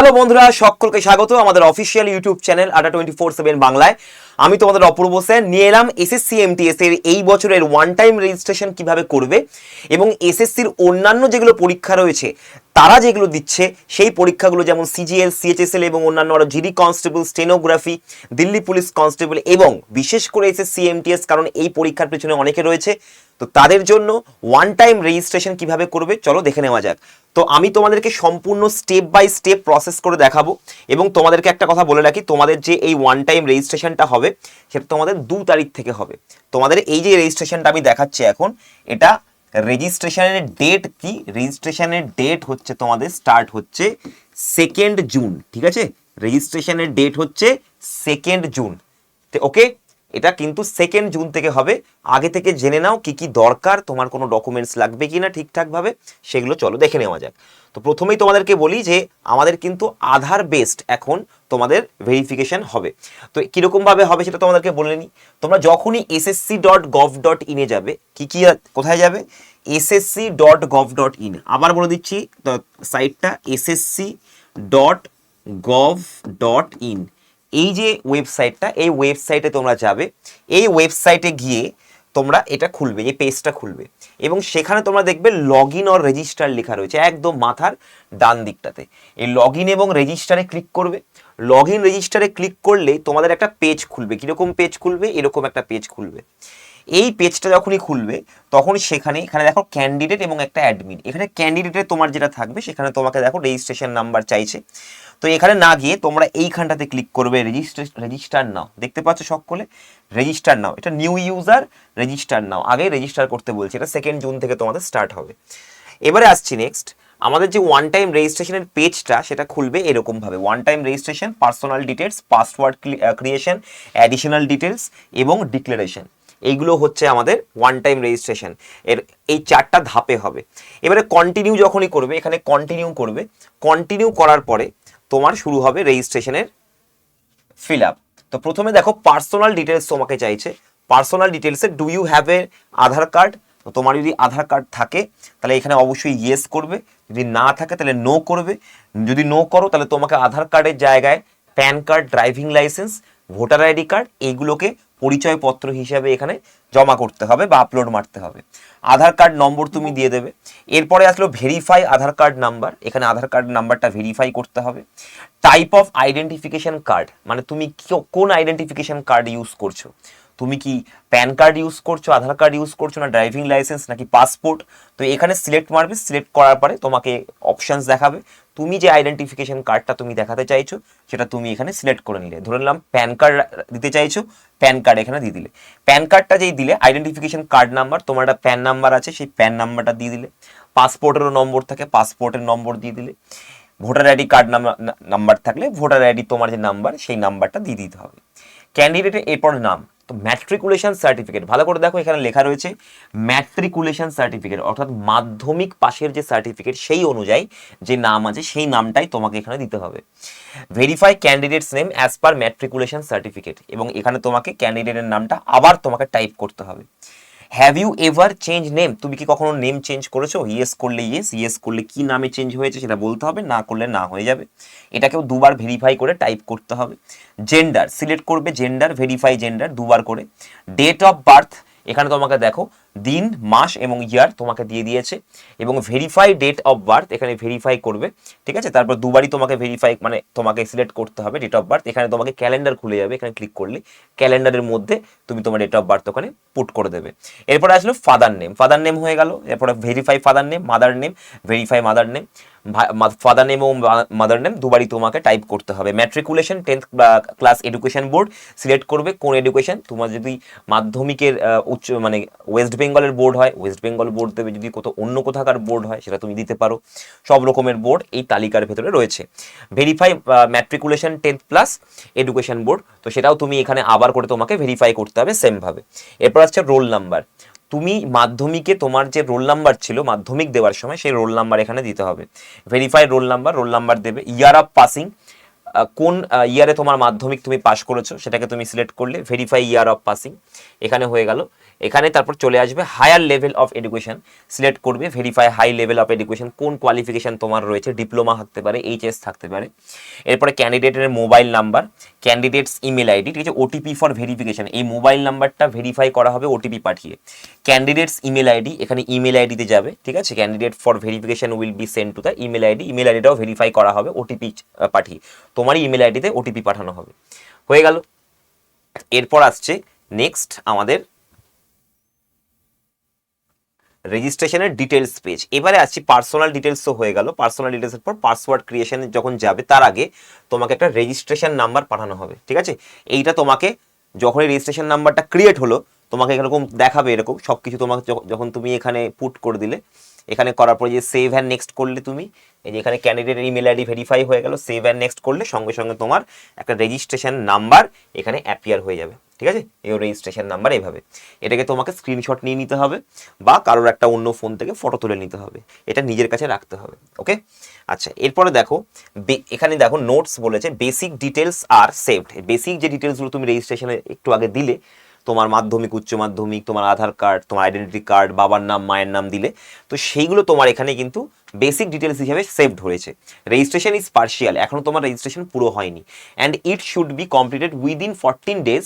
Hello বন্ধুরা, সকলকে স্বাগত আমাদের official YouTube channel Adda twenty four seven বাংলায়। আমি তোমাদের অপূর্ব সেন নিয়ে এলাম এসএসসি এমটিএস এর এই বছরের ওয়ান টাইম রেজিস্ট্রেশন কীভাবে করবে এবং এসএসসির অন্যান্য যেগুলো পরীক্ষা রয়েছে, তারা যেগুলো দিচ্ছে, সেই পরীক্ষাগুলো যেমন সিজিএল সিএচএসএল এবং অন্যান্য আরও GD constable stenography Delhi police constable এবং বিশেষ করে এসএসসি এমটিএস কারণ এই পরীক্ষার পেছনে অনেকে রয়েছে। তো তাদের জন্য ওয়ান টাইম রেজিস্ট্রেশন কীভাবে করবে, চলো দেখে নেওয়া যাক। তো আমি তোমাদেরকে সম্পূর্ণ স্টেপ বাই স্টেপ প্রসেস করে দেখাবো এবং তোমাদেরকে একটা কথা বলে রাখি, তোমাদের যে এই ওয়ান টাইম রেজিস্ট্রেশনটা হবে, সেটা তোমাদের দু তারিখ থেকে হবে। তোমাদের এই যে রেজিস্ট্রেশনটা আমি দেখাচ্ছি এখন, এটা রেজিস্ট্রেশনের ডেট কি? রেজিস্ট্রেশনের ডেট হচ্ছে তোমাদের স্টার্ট হচ্ছে সেকেন্ড জুন ঠিক আছে? রেজিস্ট্রেশনের ডেট হচ্ছে সেকেন্ড জুন ওকে এটা কিন্তু সেকেন্ড জুন থেকে হবে। আগে থেকে জেনে নাও কি কি দরকার, তোমার কোনো ডকুমেন্টস লাগবে কি না ঠিকঠাকভাবে, সেগুলো চলো দেখে নেওয়া যাক। তো প্রথমেই তোমাদেরকে বলি যে, আমাদের কিন্তু আধার বেসড এখন তোমাদের ভেরিফিকেশন হবে। তো কীরকমভাবে হবে সেটা তোমাদেরকে বলে নিই। তোমরা যখনই এসএসসি ডট গভ ডট ইনে যাবে, কি কি কোথায় যাবে? SSC dot gov dot in আবার বলে দিচ্ছি সাইটটা SSC dot gov dot in এই যে ওয়েবসাইটটা এই ওয়েবসাইটে তোমরা যাবে, এই ওয়েবসাইটে গিয়ে তোমরা এটা খুলবে, এই পেজটা খুলবে এবং সেখানে তোমরা দেখবে লগ ইন অর রেজিস্টার লেখা রয়েছে একদম মাথার ডান দিকটাতে। এই লগ ইন এবং রেজিস্টারে ক্লিক করবে। লগ ইন রেজিস্টারে ক্লিক করলে তোমাদের একটা পেজ খুলবে। কীরকম পেজ খুলবে? এরকম একটা পেজ খুলবে। এই পেজটা যখনই খুলবে তখন সেখানে, এখানে দেখো ক্যান্ডিডেট এবং একটা অ্যাডমিন এখানে ক্যান্ডিডেটে তোমার যেটা থাকবে, সেখানে তোমাকে দেখো রেজিস্ট্রেশন নাম্বার চাইছে। তো এখানে না গিয়ে তোমরা এইখানটাতে ক্লিক করবে রেজিস্ট্রে রেজিস্টার নাও দেখতে পাচ্ছ সকলে? রেজিস্টার নাও এটা নিউ ইউজার রেজিস্টার নাও আগে রেজিস্টার করতে বলছে। এটা সেকেন্ড জুন থেকে তোমাদের স্টার্ট হবে। এবারে আসছি নেক্সট আমাদের যে ওয়ান টাইম রেজিস্ট্রেশনের পেজটা সেটা খুলবে এরকমভাবে। One time registration personal details password creation additional details এবং ডিক্লারেশন এইগুলো হচ্ছে আমাদের ওয়ান টাইম রেজিস্ট্রেশন এর এই চারটা ধাপে হবে। এবারে কন্টিনিউ যখনই করবে, এখানে কন্টিনিউ করবে। কন্টিনিউ করার পরে তোমার শুরু হবে রেজিস্ট্রেশনের ফিল আপ তো প্রথমে দেখো পার্সোনাল ডিটেলস তোমাকে চাইছে। পার্সোনাল ডিটেলসে do you have a Aadhaar card তো তোমার যদি আধার কার্ড থাকে, তাহলে এখানে অবশ্যই ইয়েস করবে। যদি না থাকে, তাহলে নো করবে। যদি নো করো, তাহলে তোমাকে আধার কার্ডের জায়গায় PAN card driving licence voter ID card এইগুলোকে পরিচয়পত্র হিসাবে এখানে জমা করতে হবে বা আপলোড মারতে হবে। আধার কার্ড নম্বর তুমি দিয়ে দেবে। এরপরে আসলো ভেরিফাই আধার কার্ড নাম্বার এখানে আধার কার্ড নাম্বারটা ভেরিফাই করতে হবে। টাইপ অফ আইডেন্টিফিকেশান কার্ড মানে তুমি কোন আইডেন্টিফিকেশান কার্ড ইউজ করছ? তুমি কি প্যান কার্ড ইউজ করছ, আধার কার্ড ইউজ করছ না ড্রাইভিং লাইসেন্স নাকি পাসপোর্ট? তো এখানে সিলেক্ট মারবে, সিলেক্ট করার পরে তোমাকে অপশানস দেখাবে। তুমি যে আইডেন্টিফিকেশন কার্ডটা তুমি দেখাতে চাইছো, সেটা তুমি এখানে সিলেক্ট করে নিলে। ধরে নিলাম, প্যান কার্ড দিতে চাইছো, প্যান কার্ড এখানে দিয়ে দিলে। প্যান কার্ডটা যেই দিলে আইডেন্টিফিকেশন কার্ড নাম্বার তোমার একটা প্যান নাম্বার আছে, সেই প্যান নাম্বারটা দিয়ে দিলে। পাসপোর্টেরও নম্বর থাকে, পাসপোর্টের নম্বর দিয়ে দিলে। ভোটার আইডি কার্ড নাম্বার থাকলে ভোটার আইডি তোমার যে নাম্বার সেই নাম্বারটা দিয়ে দিতে হবে। ক্যান্ডিডেটের এরপর নাম। তো ম্যাট্রিকুলেশন সার্টিফিকেট ভালো করে দেখো, এখানে লেখা রয়েছে ম্যাট্রিকুলেশন সার্টিফিকেট অর্থাৎ মাধ্যমিক পাশের যে সার্টিফিকেট সেই অনুযায়ী যে নাম আছে সেই নামটাই তোমাকে এখানে দিতে হবে। Verify candidate's name as per matriculation certificate এবং এখানে তোমাকে ক্যান্ডিডেটের নামটা আবার তোমাকে টাইপ করতে হবে। Have you ever change name তুমি কি কখনো নেম চেঞ্জ করেছ? ইয়েস করলে ইয়েস ইয়েস করলে কি নামে চেঞ্জ হয়েছে সেটা বলতে হবে, না করলে না হয়ে যাবে। এটাকেও দুবার ভেরিফাই করে টাইপ করতে হবে। জেন্ডার সিলেক্ট করবে জেন্ডার ভেরিফাই জেন্ডার দুবার করে। ডেট অফ বার্থ এখানে তোমাকে দেখো, দিন, মাস এবং ইয়ার তোমাকে দিয়ে দিয়েছে এবং ভেরিফাই ডেট অফ বার্থ এখানে ভেরিফাই করবে, ঠিক আছে? তারপর দুবারই তোমাকে ভেরিফাই মানে তোমাকে সিলেক্ট করতে হবে ডেট অফ বার্থ এখানে তোমাকে ক্যালেন্ডার খুলে যাবে, এখানে ক্লিক করলে ক্যালেন্ডারের মধ্যে তুমি তোমার ডেট অফ বার্থ ওখানে পুট করে দেবে। এরপরে আসলো ফাদার নেম ফাদার নেম হয়ে গেল, এরপরে verify father name mother name verify mother name father name এবং মাদার নেম দুবারই তোমাকে টাইপ করতে হবে। Matriculation tenth class education board select করবে কোন এডুকেশন তোমার যদি মাধ্যমিকের উচ্চ মানে ওয়েস্ট বেঙ্গলের বোর্ড হয় ওয়েস্ট বেঙ্গল বোর্ড দেবে যদি কোথাও অন্য কোথাকার বোর্ড হয়, সেটা তুমি দিতে পারো। সব রকমের বোর্ড এই তালিকার ভেতরে রয়েছে। Verify matriculation tenth plus education board তো সেটাও তুমি এখানে আবার করে তোমাকে ভেরিফাই করতে হবে সেমভাবে এরপর হচ্ছে রোল নাম্বার তুমি মাধ্যমিকে তোমার যে রোল নাম্বার ছিল, মাধ্যমিক দেওয়ার সময় সেই রোল নাম্বার এখানে দিতে হবে। Verify roll number roll number দেবে। ইয়ার অফ পাসিং কোন ইয়ারে তোমার মাধ্যমিক তুমি পাশ করেছ, সেটাকে তুমি সিলেক্ট করলে ভেরিফাই ইয়ার অফ পাসিং এখানে হয়ে গেল। এখানে তারপর চলে আসবে higher level of education select করবে verify high level of education কোন কোয়ালিফিকেশন তোমার রয়েছে ডিপ্লোমা থাকতে পারে এইচএস থাকতে পারে। এরপরে ক্যান্ডিডেটের mobile number candidate's email ID ঠিক আছে ওটিপি ফর ভেরিফিকেশন এই মোবাইল নাম্বারটা ভেরিফাই করা হবে ওটিপি পাঠিয়ে। ক্যান্ডিডেটস ইমেল আইডি এখানে ইমেল আইডিতে যাবে, ঠিক আছে? Candidate for verification will be send to the email ID email আইডিটাও verify করা হবে ওটিপি পাঠিয়ে। তোমারই ইমেল আইডিতে ওটিপি পাঠানো হবে। হয়ে গেল। এরপর আসছে নেক্সট আমাদের রেজিস্ট্রেশনের ডিটেলস পেজ এবারে আসছি পার্সোনাল ডিটেলস তো হয়ে গেল। পার্সোনাল ডিটেলসের পর পাসওয়ার্ড ক্রিয়েশনে যখন যাবে, তার আগে তোমাকে একটা রেজিস্ট্রেশন নাম্বার পাঠানো হবে, ঠিক আছে? এইটা তোমাকে যখনই রেজিস্ট্রেশন নাম্বারটা ক্রিয়েট হলো, তোমাকে এরকম দেখাবে এরকম সব কিছু তোমাকে যখ- যখন তুমি এখানে পুট করে দিলে এখানে করার পরে যে সেভ অ্যান্ড নেক্সট করলে তুমি, এই যে এখানে ক্যান্ডিডেটের ইমেল আইডি ভেরিফাই হয়ে গেল সেভ অ্যান্ড নেক্সট করলে সঙ্গে সঙ্গে তোমার একটা রেজিস্ট্রেশন নাম্বার এখানে অ্যাপিয়ার হয়ে যাবে, ঠিক আছে? এই রেজিস্ট্রেশন নাম্বার এইভাবে এটাকে তোমাকে স্ক্রিনশট নিয়ে নিতে হবে বা কারোর একটা অন্য ফোন থেকে ফটো তুলে নিতে হবে। এটা নিজের কাছে রাখতে হবে ওকে আচ্ছা এরপরে দেখো এখানে দেখো নোটস বলেছে বেসিক ডিটেলস আর সেভড বেসিক যে ডিটেলসগুলো তুমি রেজিস্ট্রেশনে একটু আগে দিলে তোমার মাধ্যমিক, উচ্চ মাধ্যমিক, তোমার আধার কার্ড, তোমার আইডেন্টিটি কার্ড বাবার নাম, মায়ের নাম দিলে। তো সেইগুলো তোমার এখানে কিন্তু বেসিক ডিটেলস হিসেবে সেভড হয়েছে রেজিস্ট্রেশন ইজ পার্শিয়াল এখনও তোমার রেজিস্ট্রেশন পুরো হয়নি। And it should be completed within fourteen days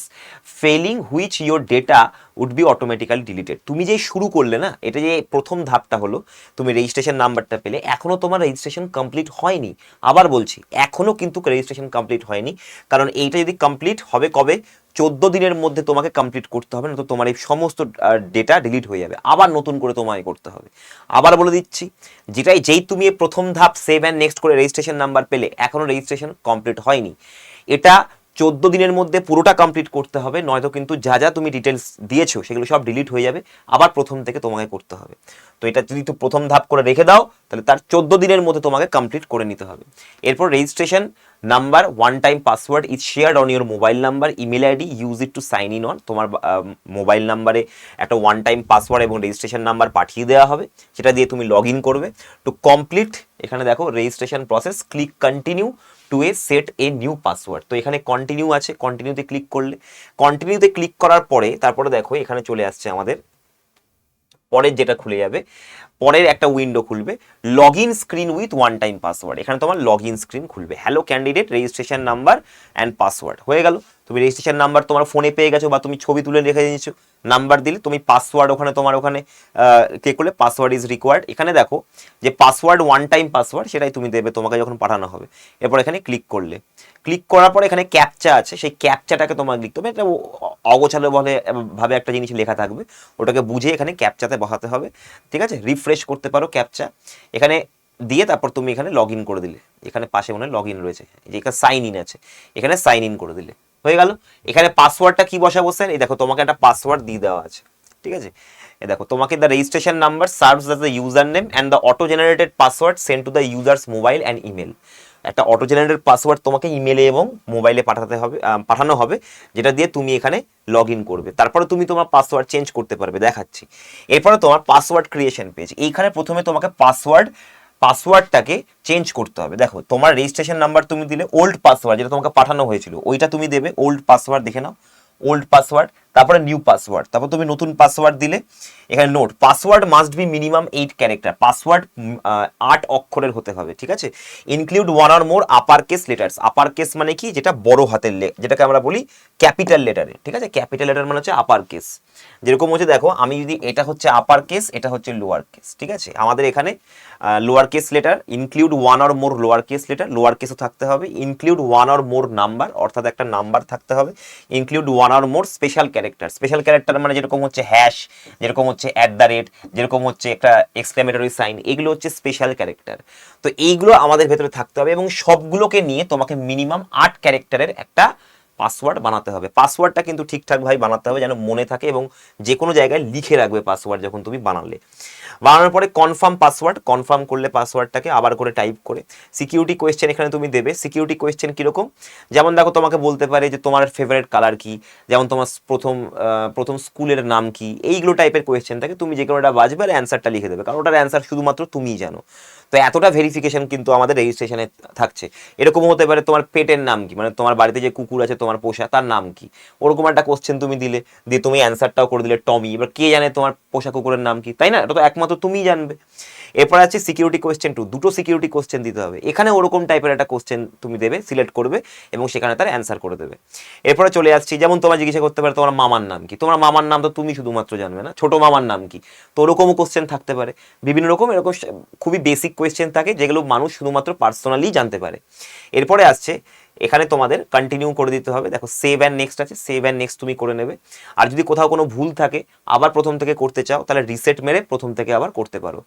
failing which your data would be automatically deleted তুমি যে শুরু করলে না, এটা যে প্রথম ধাপটা হলো, তুমি রেজিস্ট্রেশন নাম্বারটা পেলে এখনও তোমার রেজিস্ট্রেশন কমপ্লিট হয়নি। আবার বলছি এখনও কিন্তু রেজিস্ট্রেশন কমপ্লিট হয়নি। কারণ এইটা যদি কমপ্লিট হবে কবে? চোদ্দ দিনের মধ্যে তোমাকে কমপ্লিট করতে হবে না তো তোমার এই সমস্ত ডেটা ডিলিট হয়ে যাবে। আবার নতুন করে তোমায় করতে হবে। আবার বলে দিচ্ছি যেটাই যেই তুমি প্রথম ধাপ সেভ অ্যান্ড নেক্সট করে রেজিস্ট্রেশন নাম্বার পেলে এখনও রেজিস্ট্রেশন কমপ্লিট হয়নি। এটা চোদ্দ দিনের মধ্যে পুরোটা কমপ্লিট করতে হবে, নয়তো কিন্তু যা যা তুমি ডিটেলস দিয়েছ, সেগুলো সব ডিলিট হয়ে যাবে, আবার প্রথম থেকে তোমাকে করতে হবে। তো এটা যদি তুমি প্রথম ধাপ করে রেখে দাও, তাহলে তার চোদ্দ দিনের মধ্যে তোমাকে কমপ্লিট করে নিতে হবে। এরপর registration number one time password is shared on your mobile number email ID use it to sign in on তোমার মোবাইল নাম্বারে একটা ওয়ান টাইম পাসওয়ার্ড এবং রেজিস্ট্রেশন নাম্বার পাঠিয়ে দেওয়া হবে, সেটা দিয়ে তুমি লগ ইন করবে। টু কমপ্লিট এখানে দেখো registration process click continue to a set a new password তো এখানে কন্টিনিউ আছে কন্টিনিউতে ক্লিক করলে কন্টিনিউতে ক্লিক করার পরে, তারপরে দেখো, এখানে চলে আসছে আমাদের, পরের যেটা খুলে যাবে পরের একটা উইন্ডো খুলবে log in screen with one time password এখানে তোমার লগ ইন স্ক্রিন খুলবে। Hello candidate registration number and password হয়ে গেল। তুমি রেজিস্ট্রেশন নাম্বার তোমার ফোনে পেয়ে গেছো বা তুমি ছবি তুলে রেখে দিয়েছ নাম্বার দিলে তুমি পাসওয়ার্ড ওখানে, তোমার ওখানে কে করলে পাসওয়ার্ড ইজ রিকোয়ার্ড এখানে দেখো যে পাসওয়ার্ড ওয়ান টাইম পাসওয়ার্ড সেটাই তুমি দেবে, তোমাকে যখন পাঠানো হবে। এরপর এখানে ক্লিক করলে। ক্লিক করার পরে এখানে ক্যাপচা আছে। সেই ক্যাপচাটাকে তোমাকে লিখতে হবে। এটা অগোছালো বলে, ভাবে একটা জিনিস লেখা থাকবে। ওটাকে বুঝে এখানে ক্যাপচাতে বসাতে হবে। ঠিক আছে? রিফ্রেশ করতে পারো ক্যাপচা এখানে দিয়ে তারপর তুমি এখানে লগ করে দিলে। এখানে পাশে মনে লগ রয়েছে। যে এখানে সাইন ইন আছে। এখানে সাইন ইন করে দিলে। হয়ে গেল? এখানে পাসওয়ার্ডটা কি বসাবো স্যার এই দেখো, তোমাকে একটা পাসওয়ার্ড দিয়ে দেওয়া আছে। ঠিক আছে? এ দেখো, তোমাকে the registration number serves as the username and the auto generated password send to the user's mobile and email একটা অটো জেনারেটেড পাসওয়ার্ড তোমাকে ইমেলে এবং মোবাইলে পাঠাতে হবে পাঠানো হবে, যেটা দিয়ে তুমি এখানে লগ ইন করবে। তারপরে তুমি তোমার পাসওয়ার্ড চেঞ্জ করতে পারবে, দেখাচ্ছি। এরপরে তোমার পাসওয়ার্ড ক্রিয়েশন পেজ এইখানে প্রথমে তোমাকে পাসওয়ার্ড পাসওয়ার্ডটাকে চেঞ্জ করতে হবে। দেখো, তোমার রেজিস্ট্রেশন নাম্বার তুমি দিলে ওল্ড পাসওয়ার্ড যেটা তোমাকে পাঠানো হয়েছিল, ওইটা তুমি দেবে ওল্ড পাসওয়ার্ড দেখে নাও ওল্ড পাসওয়ার্ড তারপরে নিউ পাসওয়ার্ড তারপর তুমি নতুন পাসওয়ার্ড দিলে, এখানে note password must be minimum eight character password আট অক্ষরের হতে হবে, ঠিক আছে? Include one or more upper case letters upper case মানে কি? যেটা বড় হাতের লে যেটাকে আমরা বলি ক্যাপিটাল লেটারে ঠিক আছে? ক্যাপিটাল লেটার মানে হচ্ছে আপার কেস যেরকম হচ্ছে দেখো, আমি যদি এটা হচ্ছে আপার কেস এটা হচ্ছে লোয়ার কেস ঠিক আছে? আমাদের এখানে lower case letter include one or more lower case letter lower কেসও থাকতে হবে। Include one or more number অর্থাৎ একটা নাম্বার থাকতে হবে। Include one or more special special character মানে যেরকম হচ্ছে হ্যাশ যেরকম হচ্ছে অ্যাট দ্য রেট যেরকম হচ্ছে একটা এক্সক্লেমেটরি সাইন এগুলো হচ্ছে স্পেশাল ক্যারেক্টার তো এইগুলো আমাদের ভেতরে থাকতে হবে এবং সবগুলোকে নিয়ে তোমাকে মিনিমাম আট ক্যারেক্টারের একটা পাসওয়ার্ড বানাতে হবে। পাসওয়ার্ডটা কিন্তু ঠিকঠাকভাবে বানাতে হবে যেন মনে থাকে এবং যে কোনো জায়গায় লিখে রাখবে পাসওয়ার্ড যখন তুমি বানালে। বানানোর পরে কনফার্ম পাসওয়ার্ড কনফার্ম করলে পাসওয়ার্ডটাকে আবার করে টাইপ করে। সিকিউরিটি কোয়েশ্চেন এখানে তুমি দেবে। সিকিউরিটি কোয়েশ্চেন কীরকম? যেমন দেখো, তোমাকে বলতে পারে যে তোমার ফেভারিট কালার কি? যেমন তোমার প্রথম প্রথম স্কুলের নাম কি? এইগুলো টাইপের কোয়েশ্চেন থাকে তুমি যে কোনোটা বাজবে আর অ্যান্সারটা লিখে দেবে। কারণ ওটার অ্যান্সার শুধুমাত্র তুমিই জানো। তো এতটা ভেরিফিকেশন কিন্তু আমাদের রেজিস্ট্রেশনে থাকছে। এরকম হতে পারে তোমার পেটের নাম কি? মানে তোমার বাড়িতে যে কুকুর আছে, তোমার পোষা, তার নাম কি? ওরকম একটা কোশ্চেন তুমি দিলে। দিয়ে তুমি অ্যান্সারটাও করে দিলে, টমি। এবার কে জানে তোমার পোষা কুকুরের নাম কি? তাই না? এটা তো একমাত্র তুমিই জানবে। এরপর আছে সিকিউরিটি কোশ্চেন টু দুটো সিকিউরিটি কোশ্চেন দিতে হবে। এখানে ওরকম টাইপের একটা কোশ্চেন তুমি দেবে সিলেক্ট করবে এবং সেখানে তার অ্যান্সার করে দেবে। এরপরে চলে আসছি, যেমন তোমার জিজ্ঞাসা করতে পারে তোমার মামার নাম কি? তোমার মামার নাম তো তুমি শুধুমাত্র জানবে না, ছোট মামার নাম কি? তো ওরকমও কোশ্চেন থাকতে পারে। বিভিন্ন রকম এরকম খুবই বেসিক কোয়েশ্চেন থাকে যেগুলো মানুষ শুধুমাত্র পার্সোনালি জানতে পারে। এরপরে আসছে এখানে তোমাদের কন্টিনিউ করে দিতে হবে। দেখো সেভ অ্যান্ড নেক্সট আছে সেভ অ্যান্ড নেক্সট তুমি করে নেবে। আর যদি কোথাও কোনো ভুল থাকে, আবার প্রথম থেকে করতে চাও, তাহলে রিসেট মেরে প্রথম থেকে আবার করতে পারো।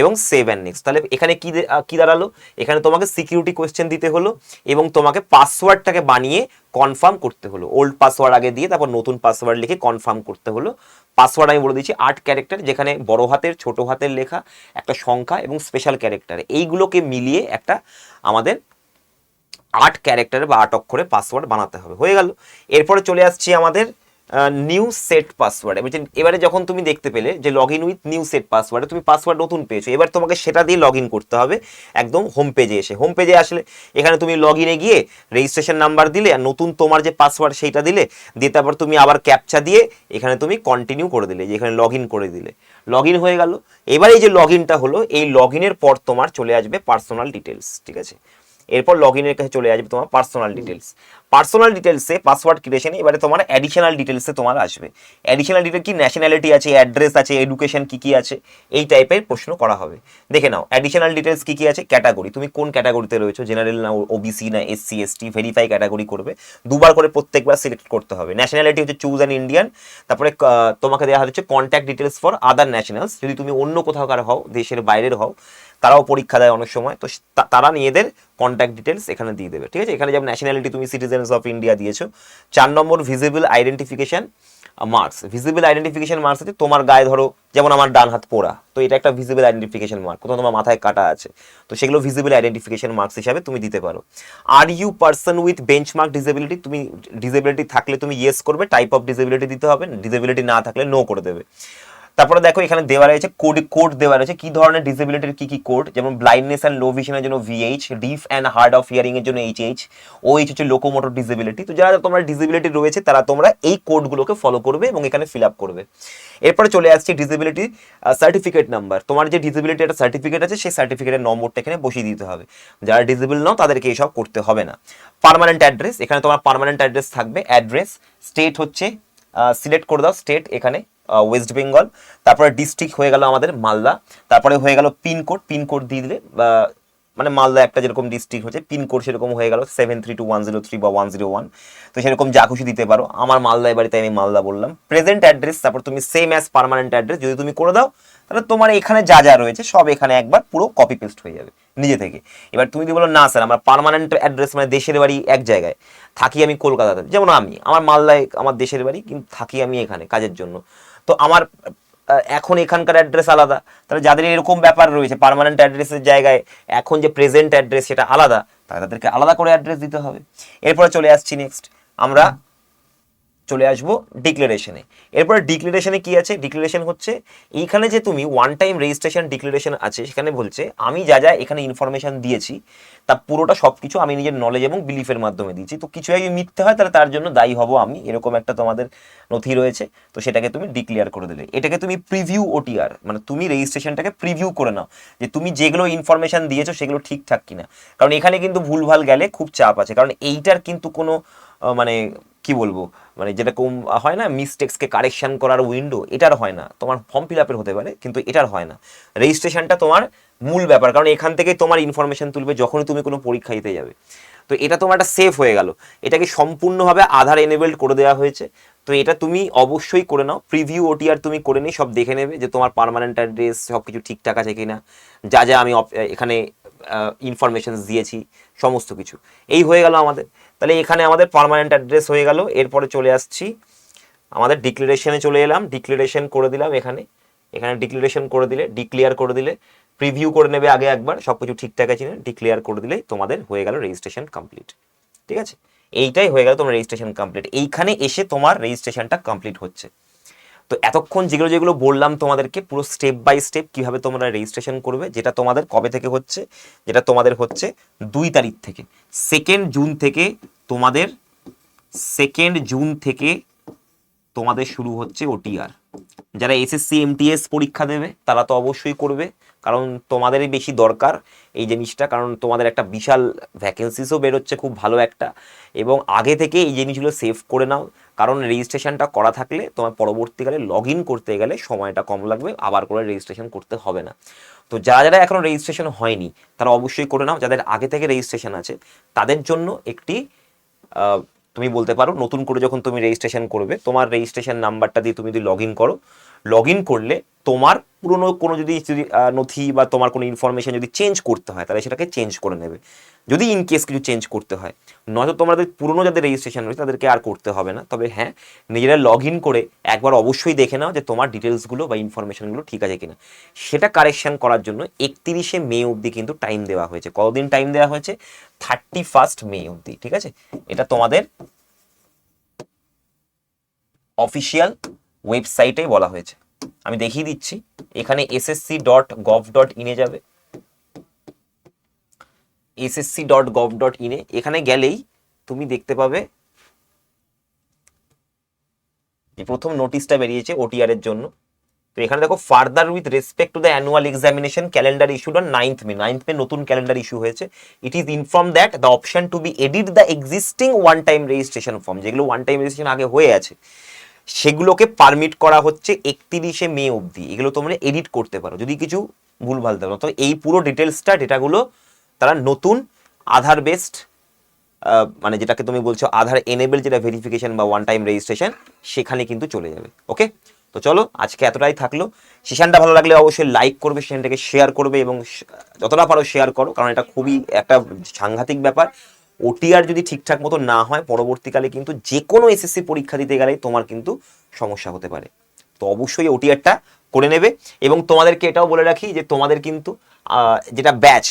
এবং সেভ অ্যান্ড নেক্সট তাহলে এখানে কি কি দাঁড়াল? এখানে তোমাকে সিকিউরিটি কোয়েশ্চেন দিতে হলো, এবং তোমাকে পাসওয়ার্ডটাকে বানিয়ে কনফার্ম করতে হলো। ওল্ড পাসওয়ার্ড আগে দিয়ে, তারপর নতুন পাসওয়ার্ড লিখে কনফার্ম করতে হলো। পাসওয়ার্ড আমি বলে দিচ্ছি আট ক্যারেক্টার যেখানে বড় হাতের, ছোট হাতের লেখা, একটা সংখ্যা এবং স্পেশাল ক্যারেক্টার এইগুলোকে মিলিয়ে একটা আমাদের আট ক্যারেক্টারে বা আট অক্ষরে পাসওয়ার্ড বানাতে হবে। হয়ে গেল। এরপরে চলে আসছি আমাদের নিউ সেট পাসওয়ার্ড এবারে যখন তুমি দেখতে পেলে যে log in with new set পাসওয়ার্ডে তুমি পাসওয়ার্ড নতুন পেয়েছ, এবার তোমাকে সেটা দিয়ে লগ ইন করতে হবে একদম হোম পেজে এসে। হোম পেজে আসলে এখানে তুমি লগ ইনে গিয়ে রেজিস্ট্রেশন নাম্বার দিলে আর নতুন তোমার যে পাসওয়ার্ড সেইটা দিলে, দিয়ে তারপর তুমি আবার ক্যাপচা দিয়ে এখানে তুমি কন্টিনিউ করে দিলে, যে এখানে লগ ইন করে দিলে। লগ ইন হয়ে গেল। এবার এই যে লগ ইনটা হলো, এই লগ ইনের পর তোমার চলে আসবে পার্সোনাল ডিটেলস ঠিক আছে? এরপর লগ ইনের কাছে চলে আসবে তোমার পার্সোনাল ডিটেলস পার্সোনাল ডিটেলসে পাসওয়ার্ড ক্রিয়েশনে এবারে তোমার অ্যাডিশনাল ডিটেলসে তোমার আসবে। অ্যাডিশনাল ডিটেল কি? ন্যাশনালিটি আছে অ্যাড্রেস আছে এডুকেশন কি কি আছে? এই টাইপের প্রশ্ন করা হবে। দেখে নাও অ্যাডিশনাল ডিটেলস কি কি আছে? ক্যাটাগরি তুমি কোন ক্যাটাগরিতে রয়েছো? জেনারেল না ওবিসি না এসসি এসটি ভেরিফাই ক্যাটাগরি করবে। দুবার করে প্রত্যেকবার সিলেক্ট করতে হবে। ন্যাশনালিটি হচ্ছে চুজ অ্যান ইন্ডিয়ান তারপরে তোমাকে দেওয়া হচ্ছে contact details for other nationals যদি তুমি অন্য কোথাওকার হও দেশের বাইরের হও তারাও পরীক্ষা দেয় অনেক সময়, তো তারা নিজেদের কন্ট্যাক্ট ডিটেলস এখানে দিয়ে দেবে, ঠিক আছে? এখানে যেমন ন্যাশনালিটি তুমি সিটিজেন্স অফ ইন্ডিয়া দিয়েছ, চার নম্বর visible identification marks visible identification marks আছে তোমার গায়ে ধরো, যেমন আমার ডান হাত পোড়া, তো এটা একটা ভিজিবল আইডেন্টিফিকেশন মার্ক কোথাও তোমার মাথায় কাটা আছে, তো সেগুলো ভিজিবল আইডেন্টিফিকেশন মার্কস হিসাবে তুমি দিতে পারো। Are you person with benchmark disability তুমি ডিসেবিলিটি থাকলে তুমি ইয়েস করবে টাইপ অফ ডিসেবিলিটি দিতে হবে ডিসেবিলিটি না থাকলে নো করে দেবে। তারপরে দেখো এখানে দেওয়া রয়েছে কোড কোড দেওয়া রয়েছে। কি ধরনের ডিসেবিলিটির কি কি কোড যেমন ব্লাইন্ডনেস অ্যান্ড লো ভিশনের জন্য VH deaf and hard of hearing এর জন্য এইচএইচ ও এইচ হচ্ছে লোকোমোটর ডিসেবিলিটি তো যারা তোমার ডিসেবিলিটি রয়েছে, তারা তোমরা এই কোডগুলোকে ফলো করবে এবং এখানে ফিল আপ করবে। এরপরে চলে আসছে ডিসেবিলিটি সার্টিফিকেট নাম্বার তোমার যে ডিসেবিলিটি একটা সার্টিফিকেট আছে, সেই সার্টিফিকেটের নম্বরটা এখানে বসিয়ে দিতে হবে। যারা ডিসেবল নাও, তাদেরকে এসব করতে হবে না। পার্মানেন্ট অ্যাড্রেস এখানে তোমার পার্মানেন্ট অ্যাড্রেস থাকবে। অ্যাড্রেস স্টেট হচ্ছে সিলেক্ট করে দাও স্টেট এখানে ওয়েস্ট বেঙ্গল তারপরে ডিস্ট্রিক্ট হয়ে গেল আমাদের মালদা, তারপরে হয়ে গেল পিনকোড পিনকোড দিয়ে দিলে মানে মালদা একটা যেরকম ডিস্ট্রিক্ট হচ্ছে পিনকোড সেরকম হয়ে গেল seven three two one zero three বা ওয়ান জিরো ওয়ান তো সেরকম যা খুশি দিতে পারো। আমার মালদা বাড়িতে আমি মালদা বললাম। প্রেজেন্ট অ্যাড্রেস তারপর তুমি সেম অ্যাজ পার্মানেন্ট অ্যাড্রেস যদি তুমি করে দাও, তাহলে তোমার এখানে যা যা রয়েছে সব এখানে একবার পুরো কপি পেস্ট হয়ে যাবে, নিজে থেকে। এবার তুমি যদি বলো, না স্যার আমার পার্মানেন্ট অ্যাড্রেস মানে দেশের বাড়ি এক জায়গায়, থাকি আমি কলকাতাতে। যেমন আমি, আমার মালদায়, আমার দেশের বাড়ি, কিন্তু থাকি আমি এখানে কাজের জন্য। তো আমার এখন এখানকার অ্যাড্রেস আলাদা। তাহলে যাদের এরকম ব্যাপার রয়েছে পারমানেন্ট অ্যাড্রেসের জায়গায় এখন যে প্রেজেন্ট অ্যাড্রেস সেটা আলাদা, তাহলে তাদেরকে আলাদা করে অ্যাড্রেস দিতে হবে। এরপরে চলে আসছি নেক্সট আমরা চলে আসব ডিক্লারেশনে এরপরে ডিক্লারেশনে কি আছে? ডিক্লারেশন হচ্ছে, এইখানে যে তুমি ওয়ান টাইম রেজিস্ট্রেশন ডিক্লারেশন আছে, সেখানে বলছে, আমি যা যা এখানে ইনফরমেশন দিয়েছি, তা পুরোটা সব কিছু আমি নিজের নলেজ এবং বিলিফের মাধ্যমে দিয়েছি। তো কিছু যদি মিথ্যে হয়, তাহলে তার জন্য দায়ী হব আমি, এরকম একটা তোমাদের নথি রয়েছে। তো সেটাকে তুমি ডিক্লেয়ার করে দিলে। এটাকে তুমি প্রিভিউ ওটিআর মানে তুমি রেজিস্ট্রেশনটাকে প্রিভিউ করে নাও, যে তুমি যেগুলো ইনফরমেশন দিয়েছ, সেগুলো ঠিকঠাক কিনা। কারণ এখানে কিন্তু ভুলভাল গেলে খুব চাপ আছে। কারণ এইটার কিন্তু কোনো মানে কি বলব? মানে যেরকম হয় না মিস্টেক্সকে কারেকশান করার উইন্ডো এটার হয় না। তোমার ফর্ম ফিল আপের হতে পারে, কিন্তু এটার হয় না। রেজিস্ট্রেশনটা তোমার মূল ব্যাপার, কারণ এখান থেকেই তোমার ইনফরমেশন তুলবে যখনই তুমি কোনো পরীক্ষা দিতে যাবে। তো এটা তোমার একটা সেফ হয়ে গেল। এটাকে সম্পূর্ণভাবে আধার এনেবেল্ড করে দেওয়া হয়েছে? তো এটা তুমি অবশ্যই করে নাও। প্রিভিউ ওটিআর তুমি করে নিই সব দেখে নেবে যে তোমার পার্মানেন্ট অ্যাড্রেস সব কিছু ঠিকঠাক আছে কিনা, যা যা আমি এখানে ইনফরমেশন দিয়েছি, সমস্ত কিছু। এই হয়ে গেল আমাদের। তাহলে এখানে আমাদের পারমানেন্ট অ্যাড্রেস হয়ে গেল। এরপরে চলে আসছি। আমাদের ডিক্লারেশনে চলে এলাম। ডিক্লারেশন করে দিলাম এখানে। এখানে ডিক্লারেশন করে দিলে ডিক্লিয়ার করে দিলে প্রিভিউ করে নেবে আগে একবার। সব কিছু ঠিকঠাক আছে ডিক্লিয়ার করে দিলেই তোমাদের হয়ে গেল রেজিস্ট্রেশন কমপ্লিট ঠিক আছে? এইটাই হয়ে গেল তোমার রেজিস্ট্রেশন কমপ্লিট এইখানে এসে তোমার রেজিস্ট্রেশনটা কমপ্লিট হচ্ছে। তো এতক্ষণ যেগুলো যেগুলো বললাম তোমাদেরকে পুরো স্টেপ বাই স্টেপ কীভাবে তোমরা রেজিস্ট্রেশন করবে, যেটা তোমাদের কবে থেকে হচ্ছে, যেটা তোমাদের হচ্ছে দুই তারিখ থেকে। সেকেন্ড জুন থেকে তোমাদের সেকেন্ড জুন থেকে তোমাদের শুরু হচ্ছে ওটিআর যারা এসএসসি এমটিএস পরীক্ষা দেবে, তারা তো অবশ্যই করবে, কারণ তোমাদেরই বেশি দরকার এই জিনিসটা, কারণ তোমাদের একটা বিশাল ভ্যাকেন্সিসও বেরোচ্ছে খুব ভালো একটা। এবং আগে থেকে এই জিনিসগুলো সেভ করে নাও কারণ রেজিস্ট্রেশনটা করা থাকলে তোমার পরবর্তীকালে লগ ইন করতে গেলে সময়টা কম লাগবে, আবার করে রেজিস্ট্রেশন করতে হবে না। তো যারা যারা এখনও রেজিস্ট্রেশন হয়নি, তারা অবশ্যই করে নাও। যাদের আগে থেকে রেজিস্ট্রেশন আছে, তাদের জন্য একটি তুমি বলতে পারো, নতুন করে যখন তুমি রেজিস্ট্রেশন করবে, তোমার রেজিস্ট্রেশন নাম্বারটা দিয়ে তুমি যদি লগ ইন করো লগ ইন করলে তোমার পুরনো কোনো যদি যদি নথি বা তোমার কোনো ইনফরমেশন যদি চেঞ্জ করতে হয়, তাহলে সেটাকে চেঞ্জ করে নেবে। যদি ইন কেস কিছু চেঞ্জ করতে হয়, নয়তো তোমাদের পুরনো যাদের রেজিস্ট্রেশন রয়েছে, তাদেরকে আর করতে হবে না। তবে হ্যাঁ নিজেরা লগ ইন করে একবার অবশ্যই দেখে নাও যে তোমার ডিটেলসগুলো বা ইনফরমেশনগুলো ঠিক আছে কিনা। সেটা কারেকশান করার জন্য একত্রিশে মে অবধি কিন্তু টাইম দেওয়া হয়েছে। কতদিন টাইম দেওয়া হয়েছে? থার্টি ফার্স্ট মে অবধি, ঠিক আছে? এটা তোমাদের অফিসিয়াল ওয়েবসাইটে বলা হয়েছে। আমি দেখিয়ে দিচ্ছি, এখানে এসএসসি ডট গভ ডট ইনে যাবে। এসএসসি ডট গভ ডট ইনে এখানে গেলেই তুমি দেখতে পাবে যে প্রথম নোটিশটা বেরিয়েছে ওটিআর এর জন্য। তো এখানে দেখো further with respect to the annual examination calendar issued on ninth May ninth May নতুন ক্যালেন্ডার ইস্যু হয়েছে। It is inform that the option to be edit the existing one time registration form যেগুলো one time registration আগে হয়ে আছে। সেগুলোকে permit করা হচ্ছে একত্রিশে মে অবধি। এগুলো তোমরা এডিট করতে পারো, যদি কিছু ভুল ভুলভাল থাকো তো এই পুরো ডিটেলসটা ডেটাগুলো তারা নতুন আধার বেসড মানে যেটাকে তুমি বলছো আধার এনেবল যেটা ভেরিফিকেশন বা ওয়ান টাইম রেজিস্ট্রেশন সেখানে কিন্তু চলে যাবে। ওকে তো চলো, আজকে এতটাই থাকল। সেশনটা ভালো লাগলে অবশ্যই লাইক করবে, সেশনটাকে শেয়ার করবে এবং যতটা পারো শেয়ার করো, কারণ এটা খুবই একটা সাংঘাতিক ব্যাপার। ওটিআর যদি ঠিকঠাক মতো না হয়, পরবর্তীকালে কিন্তু যে কোনো এসএসসি পরীক্ষা দিতে গেলে তোমার কিন্তু সমস্যা হতে পারে। তো অবশ্যই ওটিআরটা করে নেবে এবং তোমাদেরকে এটাও বলে রাখি যে তোমাদের কিন্তু যেটা ব্যাচ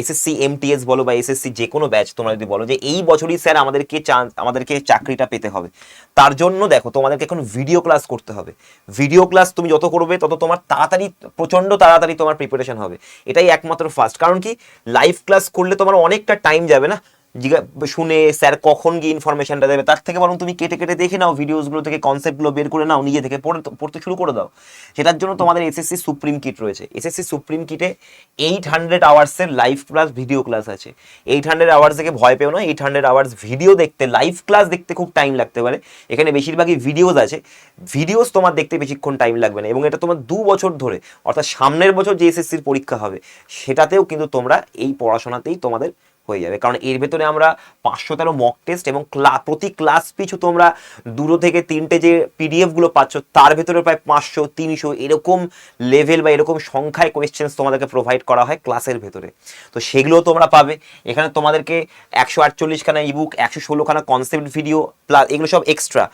এসএসসি এমটিএস বলো বা এসএসসি যে কোনো ব্যাচ তোমরা যদি বলো যে এই বছরই স্যার আমাদেরকে চান্স আমাদেরকে চাকরিটা পেতে হবে। তার জন্য দেখো তোমাদেরকে এখন ভিডিও ক্লাস করতে হবে। ভিডিও ক্লাস তুমি যত করবে তত তোমার তাড়াতাড়ি, প্রচণ্ড তাড়াতাড়ি তোমার প্রিপারেশন হবে। এটাই একমাত্র ফার্স্ট কারণ কি লাইভ ক্লাস করলে তোমার অনেকটা টাইম যাবে না। শুনে স্যার কখন গিয়ে ইনফরমেশনটা দেবে? তার থেকে বরং তুমি কেটে কেটে দেখে নাও ভিডিওসগুলো থেকে কনসেপ্টগুলো বের করে নাও, নিজে থেকে পড়ে, পড়তে শুরু করে দাও। সেটার জন্য তোমাদের এসএসসি সুপ্রিম কিট রয়েছে। এসএসসি সুপ্রিম কিটে এইট হান্ড্রেড আওয়ার্সের লাইভ ক্লাস ভিডিও ক্লাস আছে। এইট হান্ড্রেড আওয়ার্স থেকে ভয় পেও না এইট হান্ড্রেড আওয়ার্স ভিডিও দেখতে লাইভ ক্লাস দেখতে খুব টাইম লাগতে পারে। এখানে বেশিরভাগই ভিডিওস আছে। ভিডিওস তোমার দেখতে বেশিক্ষণ টাইম লাগবে না এবং এটা তোমার দু বছর ধরে, অর্থাৎ সামনের বছর যে এসএসসির পরীক্ষা হবে, সেটাতেও কিন্তু তোমরা এই পড়াশোনাতেই তোমাদের হয়ে যাবে। কারণ এর ভেতরে আমরা পাঁচশো তেরো মক টেস্ট এবং ক্লা, প্রতি ক্লাস পিছু তোমরা দুটো থেকে তিনটে যে পিডিএফগুলো পাচ্ছ, তার ভেতরে প্রায় পাঁচশো, তিনশো এরকম লেভেল বা এরকম সংখ্যায় কোয়েশ্চেন্স তোমাদেরকে প্রোভাইড করা হয় ক্লাসের ভেতরে। তো সেগুলো তোমরা পাবে। এখানে তোমাদেরকে একশো আটচল্লিশখানা ইবুক একশো ষোলোখানা কনসেপ্ট ভিডিও প্লাস এগুলো সব extra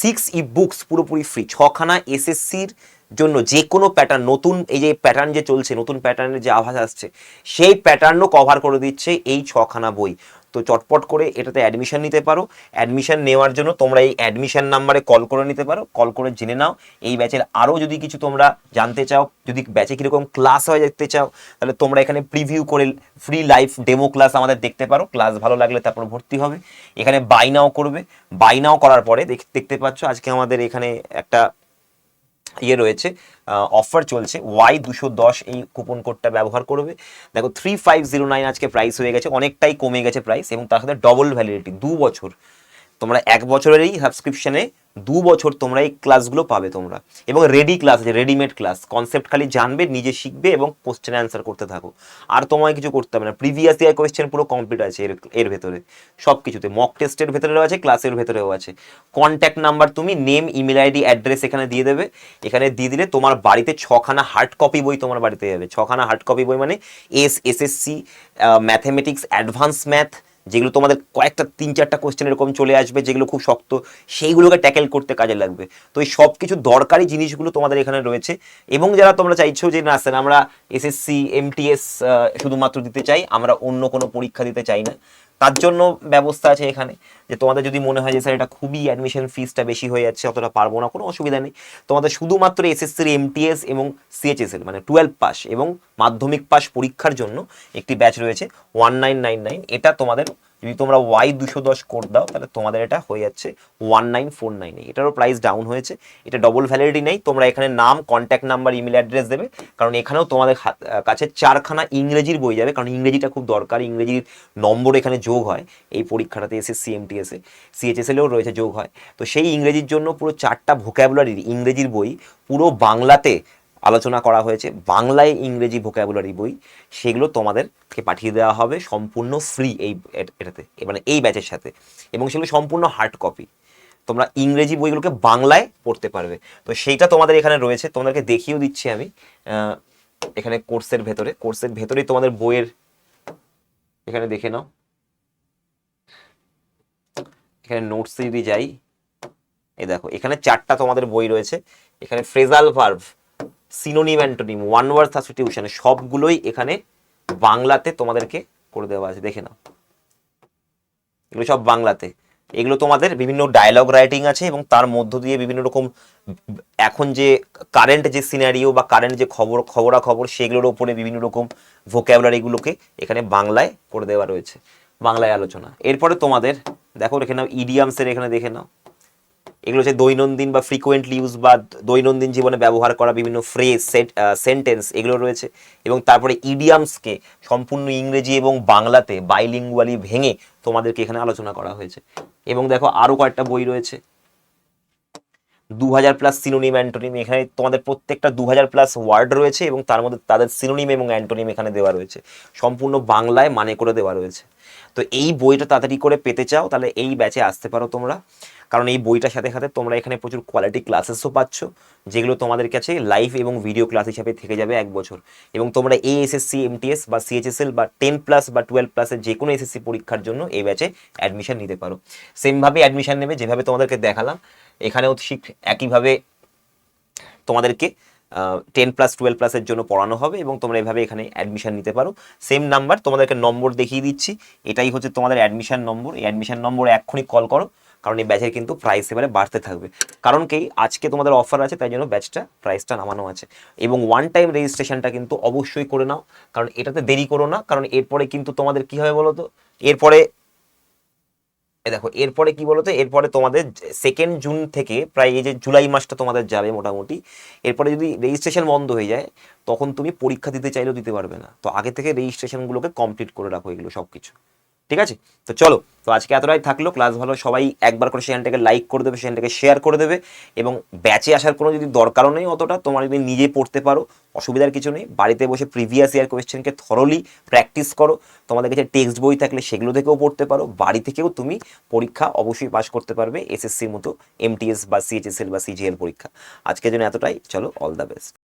six e books free free ছখানা এসএসসির জন্য যে কোনো প্যাটার্ন নতুন এই যে প্যাটার্ন যে চলছে, নতুন প্যাটার্নের যে আভাস আসছে, সেই প্যাটার্নও কভার করে দিচ্ছে এই ছখানা বই। তো চটপট করে এটাতে অ্যাডমিশন নিতে পারো। অ্যাডমিশন নেওয়ার জন্য তোমরা এই অ্যাডমিশন নাম্বারে কল করে নিতে পারো। কল করে জেনে নাও। এই ব্যাচের আরও যদি কিছু তোমরা জানতে চাও, যদি ব্যাচে কীরকম ক্লাস হয়ে দেখতে চাও, তাহলে তোমরা এখানে প্রিভিউ করে ফ্রি লাইভ ডেমো ক্লাস আমাদের দেখতে পারো। ক্লাস ভালো লাগলে তারপর ভর্তি হবে। এখানে বাই নাও করবে। বাই নাও করার পরে দেখ- দেখতে পাচ্ছ আজকে আমাদের এখানে একটা ইয়ে রয়েছে অফার চলছে। ওয়াই দুশো দশ এই কুপন কোডটা ব্যবহার করবে। দেখো থ্রি ফাইভ জিরো নাইন আজকে প্রাইস হয়ে গেছে, অনেকটাই কমে গেছে প্রাইস এবং তার সাথে ডবল ভ্যালিডিটি দু বছর। তোমরা এক বছরেরই সাবস্ক্রিপশনে দু বছর তোমরা এই ক্লাসগুলো পাবে তোমরা। এবং রেডি ক্লাস আছে রেডিমেড ক্লাস কনসেপ্ট খালি জানবে, নিজে শিখবে এবং কোশ্চেন অ্যান্সার করতে থাকো। আর তোমায় কিছু করতে হবে না। প্রিভিয়াস ইয়ার কোয়েশ্চেন পুরো কমপ্লিট আছে এর এর ভেতরে। সব কিছুতে মক টেস্টের ভেতরেও আছে ক্লাসের ভেতরেও আছে। কন্ট্যাক্ট নাম্বার তুমি নেম ইমেল আইডি অ্যাড্রেস এখানে দিয়ে দেবে। এখানে দিয়ে দিলে তোমার বাড়িতে ছখানা হার্ড কপি বই তোমার বাড়িতে যাবে। ছখানা হার্ড কপি বই মানে S SSC mathematics advance math যেগুলো তোমাদের কয়েকটা তিন চারটা কোয়েশ্চেন এরকম চলে আসবে, যেগুলো খুব শক্ত, সেইগুলোকে ট্যাকেল করতে কাজে লাগবে। তো এই সব কিছু দরকারি জিনিসগুলো তোমাদের এখানে রয়েছে। এবং যারা তোমরা চাইছো যে না স্যার আমরা এসএসসি এমটিএস শুধুমাত্র দিতে চাই, আমরা অন্য কোনো পরীক্ষা দিতে চাই না। তার জন্য ব্যবস্থা আছে এখানে। যে তোমাদের যদি মনে হয় যে স্যার এটা খুবই অ্যাডমিশন ফিসটা বেশি হয়ে যাচ্ছে, অতটা পারব না, কোনো অসুবিধা নেই। তোমাদের শুধুমাত্র এসএসসির এমটিএস এবং সিএচএসএল মানে টুয়েলভ পাস এবং মাধ্যমিক পাস পরীক্ষার জন্য একটি ব্যাচ রয়েছে ওয়ান নাইন নাইন নাইন এটা তোমাদের যদি তোমরা ওয়াই দুশো দশ কোড দাও, তাহলে তোমাদের এটা হয়ে যাচ্ছে ওয়ান নাইন ফোর নাইন এটারও প্রাইস ডাউন হয়েছে। এটা ডবল ভ্যালিডিটি নেই। তোমরা এখানে নাম কন্ট্যাক্ট নাম্বার ইমেল অ্যাড্রেস দেবে। কারণ এখানেও তোমাদের কাছে চারখানা ইংরেজির বই যাবে। কারণ ইংরেজিটা খুব দরকার। ইংরেজির নম্বর এখানে যোগ হয়। এই পরীক্ষাটাতে এসএসসি এমটিএসে সিএচএসএলেও রয়েছে, যোগ হয়। তো সেই ইংরেজির জন্য পুরো চারটা ভোক্যাবুলারির ইংরেজির বই পুরো বাংলাতে আলোচনা করা হয়েছে। বাংলায় ইংরেজি ভোক্যাবুলারি বই, সেগুলো তোমাদেরকে পাঠিয়ে দেওয়া হবে সম্পূর্ণ ফ্রি এই এটাতে মানে এই ব্যাচের সাথে। এবং সেগুলো সম্পূর্ণ হার্ড কপি তোমরা ইংরেজি বইগুলোকে বাংলায় পড়তে পারবে। তো সেইটা তোমাদের এখানে রয়েছে। তোমাদেরকে দেখিয়েও দিচ্ছি আমি এখানে কোর্সের ভেতরে। কোর্সের ভেতরেই তোমাদের বইয়ের, এখানে দেখে নাও। এখানে নোটসে যদি যাই, এই দেখো, এখানে চারটা তোমাদের বই রয়েছে। এখানে phrasal verb synonym antonym one word substitution সবগুলোই এখানে বাংলাতে তোমাদেরকে করে দেওয়া আছে। দেখে নাও। এগুলো সব বাংলাতে। এগুলো তোমাদের বিভিন্ন ডায়লগ রাইটিং আছে এবং তার মধ্য দিয়ে বিভিন্ন রকম এখন যে কারেন্ট যে সিনারিও বা কারেন্ট যে খবর, খবরাখবর, সেগুলোর ওপরে বিভিন্ন রকম ভোক্যাবুলারিগুলোকে এখানে বাংলায় করে দেওয়া রয়েছে। বাংলায় আলোচনা। এরপরে তোমাদের, দেখো দেখে নাও ইডিয়ামসের এখানে দেখে নাও। এগুলো হচ্ছে দৈনন্দিন বা ফ্রিকোয়েন্টলি ইউজ বা দৈনন্দিন জীবনে ব্যবহার করা বিভিন্ন ফ্রেজ সেন্টেন্স এগুলো রয়েছে। এবং তারপরে ইডিয়ামসকে সম্পূর্ণ ইংরেজি এবং বাংলাতে বাইলিঙ্গুয়ালি ভেঙে তোমাদেরকে এখানে আলোচনা করা হয়েছে। এবং দেখো আরও কয়েকটা বই রয়েছে। দু হাজার প্লাস সিনোনিম অ্যান্টোনিম এখানে তোমাদের প্রত্যেকটা দু হাজার প্লাস ওয়ার্ড রয়েছে এবং তার মধ্যে তাদের সিনোনিম এবং অ্যান্টোনিম এখানে দেওয়া রয়েছে। সম্পূর্ণ বাংলায় মানে করে দেওয়া রয়েছে। তো এই বইটা তাড়াতাড়ি করে পেতে চাও, তাহলে এই ব্যাচে আসতে পারো তোমরা। কারণ এই বইটার সাথে সাথে তোমরা এখানে প্রচুর কোয়ালিটি ক্লাসেসও পাচ্ছ, যেগুলো তোমাদের কাছে লাইভ এবং ভিডিও ক্লাস হিসাবে থেকে যাবে এক বছর। এবং তোমরা এই এসএসসি এমটিএস বা সিএইচএসএল বা টেন প্লাস বা টুয়েলভ প্লাসের যে কোনো এসএসসি পরীক্ষার জন্য এই ব্যাচে অ্যাডমিশন নিতে পারো। সেমভাবে অ্যাডমিশন নেবে যেভাবে তোমাদেরকে দেখালাম। এখানেও ঠিক একইভাবে তোমাদেরকে টেন প্লাস টুয়েলভ প্লাসের জন্য পড়ানো হবে এবং তোমরা এভাবে এখানে অ্যাডমিশন নিতে পারো। সেম নাম্বার তোমাদেরকে নম্বর দেখিয়ে দিচ্ছি। এটাই হচ্ছে তোমাদের অ্যাডমিশন নম্বর। এই অ্যাডমিশন নম্বরে এক্ষুনি কল করো। কারণ এই ব্যাচের কিন্তু প্রাইস এবারে বাড়তে থাকবে। কারণ কি? আজকে তোমাদের অফার আছে, তাই জন্য ব্যাচটা প্রাইসটা নামানো আছে। এবং ওয়ান টাইম রেজিস্ট্রেশনটা কিন্তু অবশ্যই করে নাও, কারণ এটাতে দেরি করো না, কারণ এরপরে কিন্তু তোমাদের কি হবে বলো তো এরপরে দেখো, এরপরে কি বলতো? এরপরে তোমাদের সেকেন্ড জুন থেকে প্রায় এই যে জুলাই মাসটা তোমাদের যাবে মোটামুটি। এরপরে যদি রেজিস্ট্রেশন বন্ধ হয়ে যায়, তখন তুমি পরীক্ষা দিতে চাইলেও দিতে পারবে না। তো আগে থেকে রেজিস্ট্রেশনগুলোকে কমপ্লিট করে রাখো এগুলো সব কিছু ঠিক আছে? তো চলো, তো আজকে এতটাই থাকল ক্লাস ভালো, সবাই একবার করে সেখানটাকে লাইক করে দেবে সেখানটাকে শেয়ার করে দেবে এবং ব্যাচে আসার কোনো যদি দরকারও নেই অতটা, তোমার যদি নিজে পড়তে পারো, অসুবিধার কিছু নেই, বাড়িতে বসে প্রিভিয়াস ইয়ার কোয়েশ্চেনকে থরলি প্র্যাকটিস করো, তোমাদের কাছে টেক্সট বই থাকলে সেগুলো থেকেও পড়তে পারো, বাড়ি থেকেও তুমি পরীক্ষা অবশ্যই পাস করতে পারবে এসএসসির মতো এমটিএস বা সিএইচএসএল বা সিজিএল পরীক্ষা। আজকের জন্য এতটাই, চলো অল দ্য বেস্ট